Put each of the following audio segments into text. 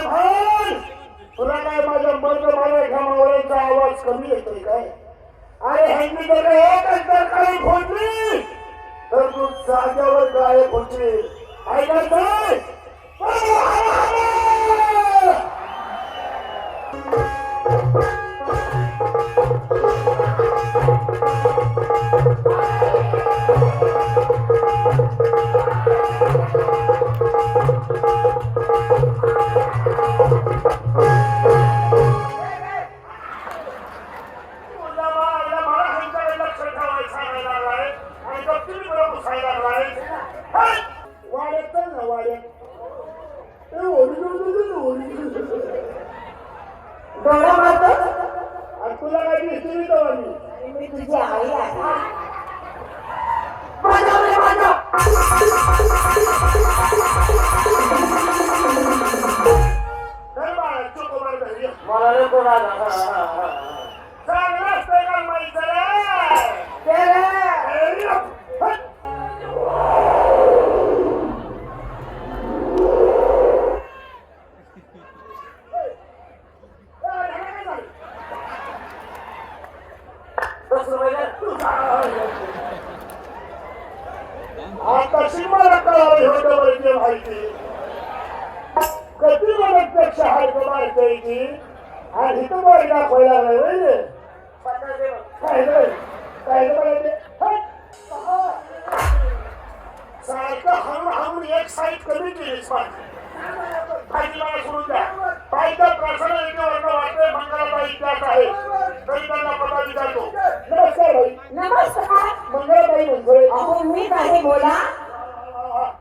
अरे तुला काय माझ्या मर्द माझ्या घामावळ्यांचा आवाज कमी येतोय काय? अरे ह्यांनी जर एकच जर काही फोडली तर तू जाग्यावर गायब होशील. ऐका सारखं हळू हळू एक साईड कमी माझी खाली मला सोडून द्या. पाहिजे प्रसन्न याच्यावर वाटते मंगळाबाई त्यात आहे. तरी त्यांना पता विचारतो नमस्कार भाई नमस्कार. मंगळाबाई म्हणतोय अहो मी काही बोला?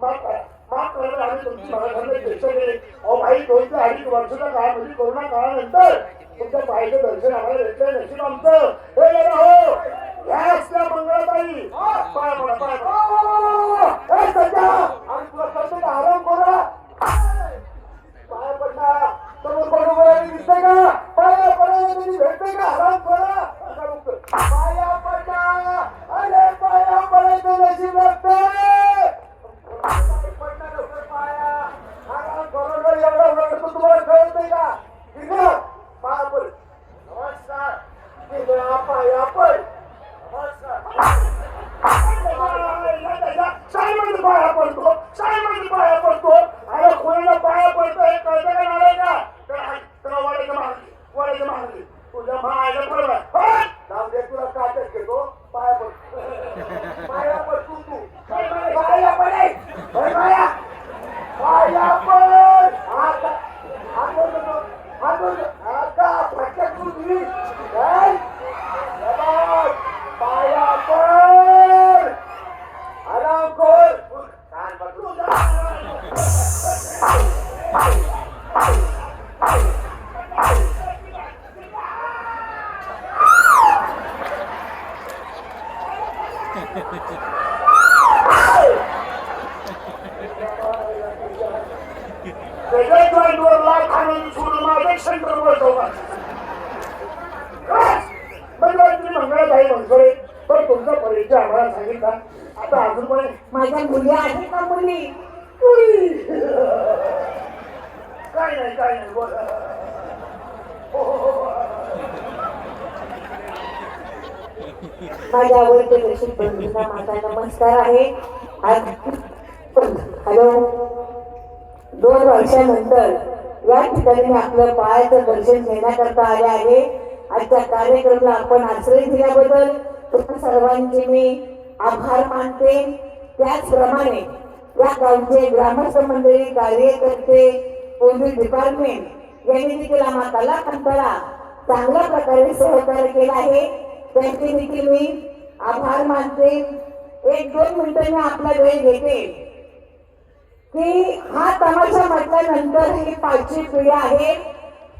माफ करा. माफ करा आम्ही तुमची. मनाखंड चर्चा केली अहो भाई दोन ते अडीच वर्षाच्या काळामध्ये कोरोना काळानंतर तुमच्या पाहिजे दर्शन आम्हाला भेटलं नशीब आमचं. हे गेलं हो. ह्या असल्या मंगळाबाई पाय पडा पाय पडा तुला आराम करा. वाड्याच्या मागे तुझ्या मायला जाऊ दे तुला काटच घेतो. पाया पड. पाया पड तू तू. पाया पडे पाया पाया पड आता अजून पण माझ्या मुली आहेत का मुली काय नाही काय नाही बोल हो, हो, हो. माझ्या आवडते दर्शन बंधूंना माझा नमस्कार आहे. आज हॅलो. दोन वर्षानंतर या ठिकाणी मी आपलं पायाचं दर्शन घेण्याकरता आले आहे. आजच्या कार्यक्रमाला आपण आश्रय दिल्याबद्दल तुम्हा सर्वांचे मी आभार मानते. त्याचप्रमाणे या गावचे ग्रामस्थ मंडळी कार्यकर्ते पोलीस डिपार्टमेंट यांनी देखील आम्हा कला चांगल्या प्रकारे सहकार्य केला आहे. त्यांचे देखील मी आभार मानते. एक दोन मिनिटं मी आपला वेळ घेते. की हा तमाशा म्हटल्यानंतर ही पाचवी पिढ्या आहे.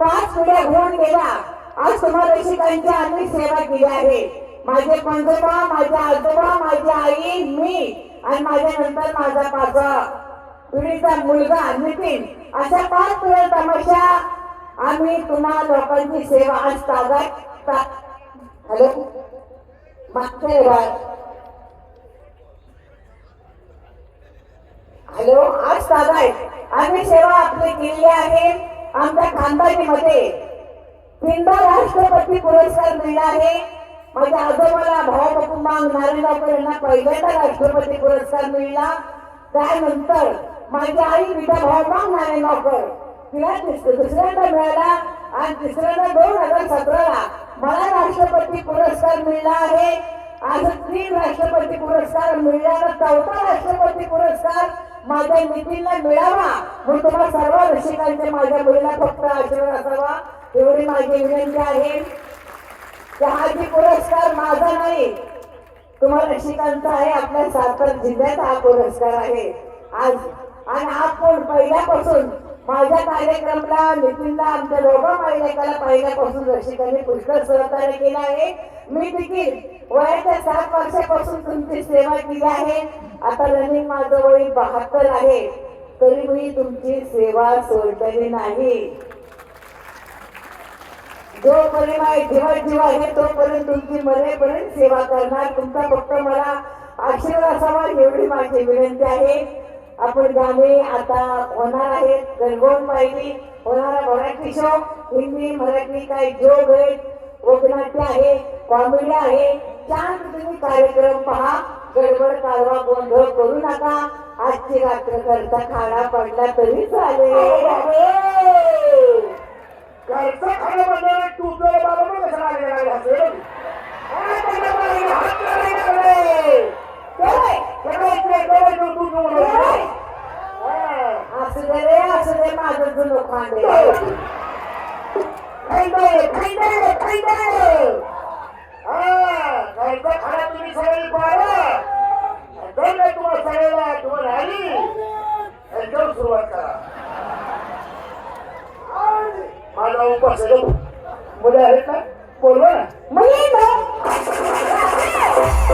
पाच पिढ्या घेऊन गेल्या. आज तुम्हाला रसिकांची आम्ही सेवा केली आहे. माझे पंजोबा माझे आजोबा माझी आई मी आणि माझ्या नंतर माझा पाचवा पिढीचा मुलगा नितीन. अशा पाच पिढ्या तमाशा आम्ही तुम्हा लोकांची सेवा आज ताजा हॅलो? मागच्या वार हॅलो? आज तागायत आम्ही सेवा आपली केली आहे. आमच्या खानदानीमध्ये तीनदा राष्ट्रपती पुरस्कार मिळाला आहे. माझ्या आजोबाला भाऊ कुटुंबांग नारायणगावकर यांना पहिल्यांदा राष्ट्रपती पुरस्कार मिळाला. त्यानंतर माझी आई विठा भाऊ नारायणगावकर तिला दुसऱ्यांदा मिळाला आणि तिसऱ्यांदा दोन हजार सतराला मला राष्ट्रपती पुरस्कार मिळाला आहे. आज तीन राष्ट्रपती पुरस्कार मिळाला चौथा राष्ट्रपती पुरस्कार माझ्या नितीनला मिळावा. म्हणून तुम्हाला सर्व रसिकांचे माझ्या मुलीला फक्त आशीर्वाद असावा. एवढी माझी विनंती आहे. की हा जी पुरस्कार माझा नाही. तुम्हाला रसिकांचा आहे. आपल्या सातार जिल्ह्याचा हा पुरस्कार आहे. आज आणि आपण पहिल्यापासून माझ्या कार्यक्रमाला नितीनला आमच्या दोघं महिलेकाला पहिल्यापासून रसिकांनी पुष्कळ सहकार्य केलं आहे. मी देखील वयाच्या सात वर्षापासून तुमची सेवा केली आहे. आता रनिंग माझं वय बहात्तर आहे. तरी मी तुमची सेवा सोडलेली नाही. जोपर्यंत परिणाम जीवा जीव आहे तोपर्यंत तुमची मरेपर्यंत सेवा करणार. तुमचा फक्त मला आशीर्वाद असावा एवढी माझी विनंती आहे. आपण गाणे आता होणार आहेत गणगोण पाहिली होणारा मराठी शो हिंदी मराठी काही जोग आहे? वगनाट्य आहे कॉमेडी आहे. छान तुम्ही कार्यक्रम पहा. गडबड कालवा गोंधळ करू नका. आजची रात्र करता खाडा पडला तरी चालेल. घरचं खाणं म्हणजे तुझं बाबा पण कसं असेल असू दे रे असू दे माझं जुनं खांदे खायचं, खायचं, खायचं. हा, तुम्ही सगळी पाहा. जर तुम्हाला सगळ्याला तुम्हाला आली याच्यावर सुरुवात करा माझा उपास आहे गं. मुलं आहेत ना बोलवा ना मुली काय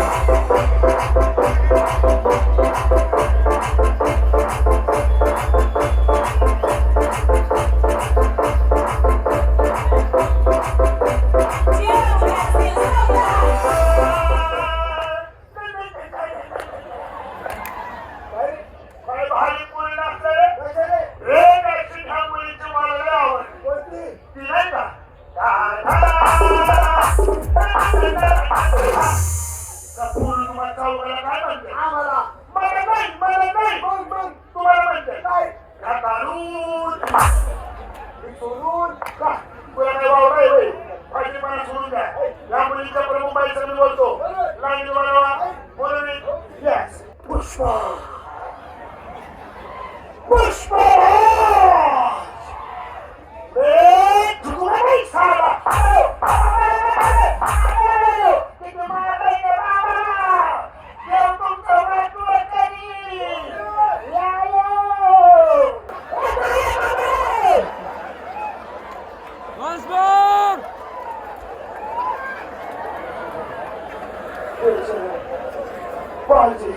पाहिजे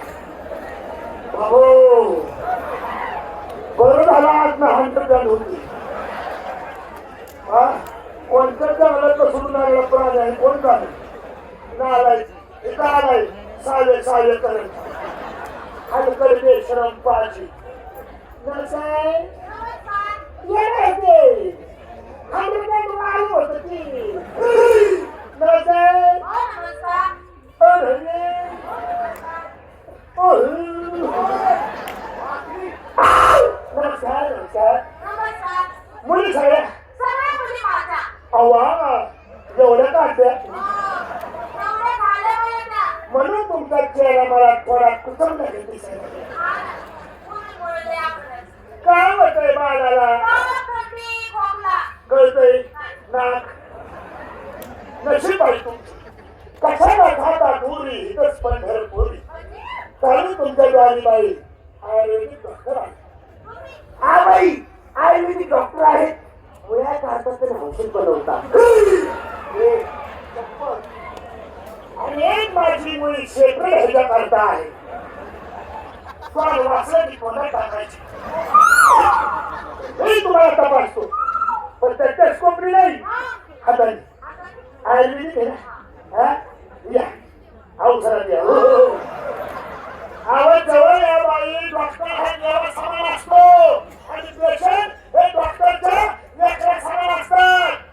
भाऊ बरं झालं आज ना हंटर होती. हा? कोणत्या जंगलात सोडून आलेला प्राणी आहे? कोण झालं नालाय इथं आलाय सावे सावे करत हलकर बेशरम पाहिजे नसाय येते हंड्रेड आलो होतं ती नसाय अरे नमस्कार नमस्कार मुली सगळ्या अवा एवढ्या काढत्या म्हणून तुमचा चेहरा मला थोडा कुचंब दिसायला काय होतंय बाळाला कळतंय नाक नशीब आहे तुमची कशाला खाता पुरी इथंच पंढरपुरी चालू तुमच्या द्वारी बाई आयुर्वेदिक डॉक्टर आहे हा बाई आयुर्वेदिक डॉक्टर आहेत मुळ्या काढतात आणि औषध बनवतात अनेक माझी मुली सेपरेट ह्याच्या करता आहे. स्वाद वाचलं की तोंडात टाकायची. हे तुम्हाला तपासतो. पण त्याच्याच स्कोपरी नाही. हाताने. आयुर्वेदिक आहे ना? हा? या. औषधात या हो, हो, हो. आवाज जवळ या बाई. डॉक्टर हा देवा समान असतो. आणि पेशंट हे डॉक्टरच्या लेकरा समान असतात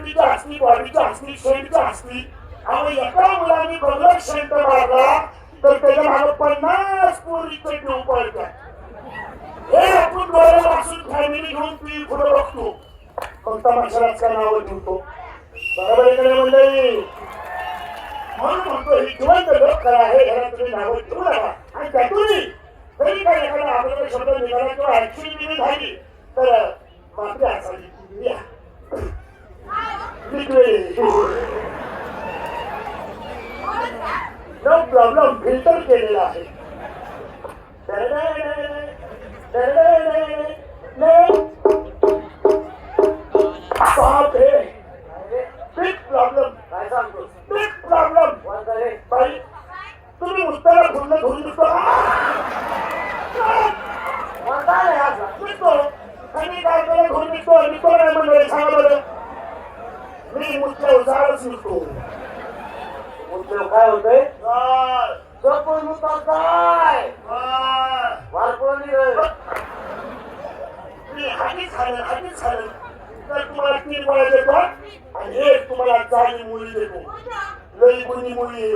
शेतीची असती बॉडीची असती शेडची असती आणि एका मुलाने बघलं शांत मारला तर त्याच्यामागे पन्नास पोरीचे ठेवू पडतात. हे आपण डोळे वाचून फॅमिली घेऊन ती पुढे बघतो. फक्त माणसालाच काय नावं ठेवतो बरोबर आहे का मंडळी? म्हणून म्हणतो ही जिवंत लोक कला आहे घरात तुम्ही नावं ठेवू नका. आणि त्यातूनही तरी काय एखादा आपल्याकडे शब्द निघाला किंवा ऍक्च्युअली झाली तर मात्र असावी या प्रॉब्लेम फिल्टर केलेला आहे बाप रे बिग प्रॉब्लेम काय सांगतो बिग प्रॉब्लेम बाई तुम्ही उत्तरा पूर्ण धुवून दिसतो आणि काय केलं धुवून निघतो निघतो काय मंडळी सांगा बरं मी मुद्द्यावर झाडच निघतो उद्योग काय होतंय? काय? जपून मुद्दा काय? काय? मी तर तुम्हाला तीन देतो आणि एक तुम्हाला चाली मुली देतो. लई गुणी मुली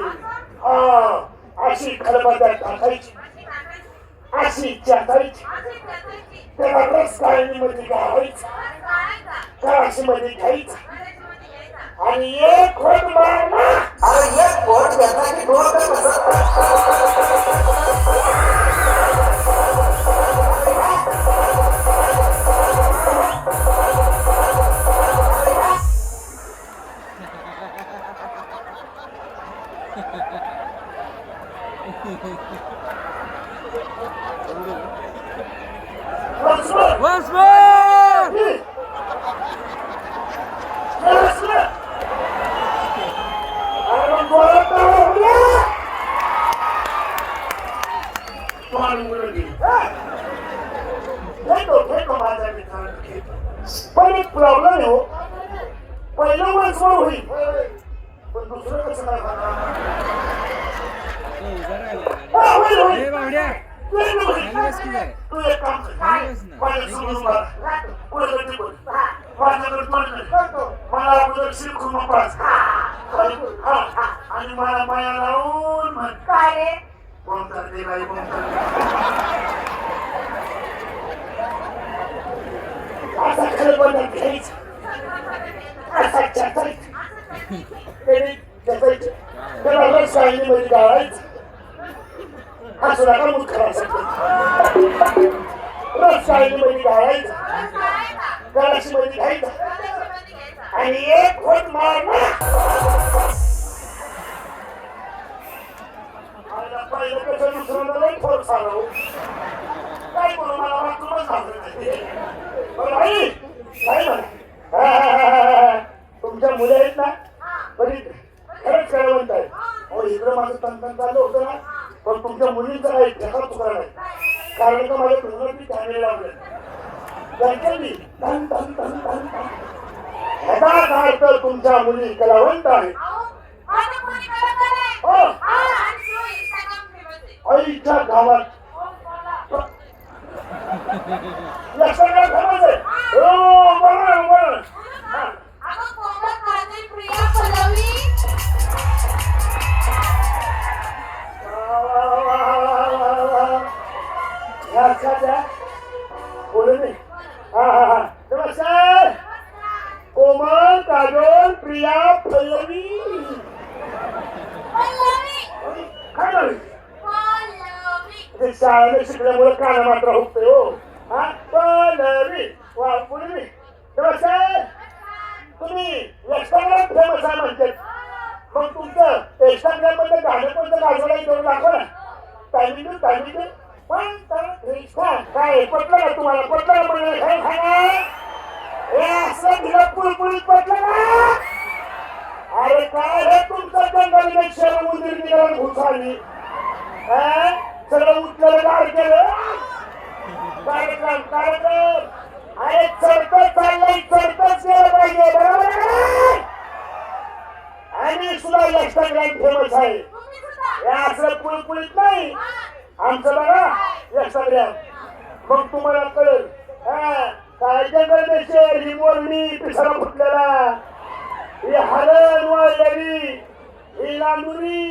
हा. अशी खरबत्यात टाकायची. अशी चाटायची त्याला रसमध्ये घालायचं. कळाशी मध्ये घ्यायचं. आणि एक खोट मारला. अरे एक कोण यासाठी दोन तर वसवत होईल. पण दुसरं कसं काय? हा, होईल, होईल. तू एक काम. मला अगोदर शिरखुर्मा पाच. आणि- मला माया लावून म्हण. काय रे? कोण करते त्याने चचायचं. त्याला रसमध्ये गाळायचं हसू नका मूत रसमध्ये गाळायचं गळाशी मध्ये घ्यायचं आणि एक खोट मारणार आईला पहिलं कसं दुसऱ्यांदा लई काय बोलू मला नाही. तुमच्या मुली आहेत ना बरी खरंच कळवंत आहे. हो इकडं माझं तंतन चाललं होतं ना पण तुमच्या मुलींचं काही ठेका तुकडा नाही. कारण का माझ्या तोंडात चांगले लावले त्यांच्या मी तन तन तन ह्याचा काय तर तुमच्या मुली कलावंत आहेत. हो. आईच्या गावात. लक्षात काय ठेवायचं आहे? हो, या लक्षात बोलू नये हा हा हा. नमस्कार. कोमल काजोल प्रिया पल्लवी. काय शाळेने शिकल्यामुळे काना मात्र होतोय हो. हा पल्लवी. वा पुढे नमस्कार. तुम्ही इंस्टाग्राम फेमस आहे म्हणतात. मग तुमचं इंस्टाग्राममध्ये गाणं कोणतं गाजवलं दाखवा ना. टायमिंग टायमिंग काय पटलं का तुम्हाला पटलं का पडलं काय सांगा असं दिलं अरे काय हे तुमचं जंगल शहर उंदीर दिलं घुसाली सगळं उठलं अरे चढत चाललंय चढतच केलं पाहिजे आणि सुद्धा लक्षात घ्यायला फेमस आहे हे असं पुळपुळीत नाही. आमचं बघा या सगळ्या. मग तुम्हाला कळेल कायच्या करण्याचे हिमोर मी पिसरा फुटलेला. ही हरण वाळलेली ही लांडुरी.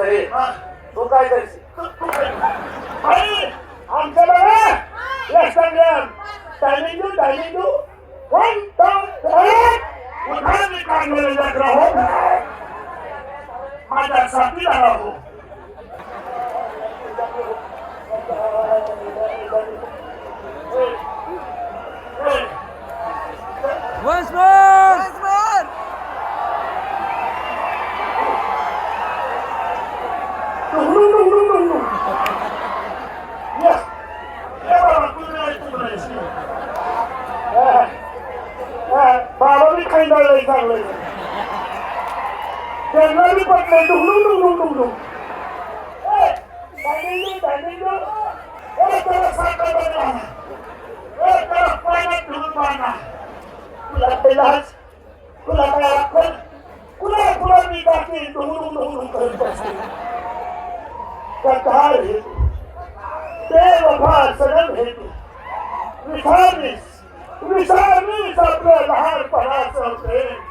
तरी. तू काय करशील? आमच्या बघा. इंस्टाग्राम टायमिंग देऊ टायमिंग देऊ वन मी माझ्या राहू Once more! Yes. हे बाबा, तू नाही, तू नाही. हा. हा, बाबा मी खाईंदाळलंय चांगलं त्यांना मी पटलंय डुंगडुंग डुंगडुंग डुंगडुंग तुला तुला काय अक्कल? कुणा कुणा मी टाकी करत हेतू सगळं हेतू विसारलीस विसारलीस आपलं लहानपणाचं प्रेम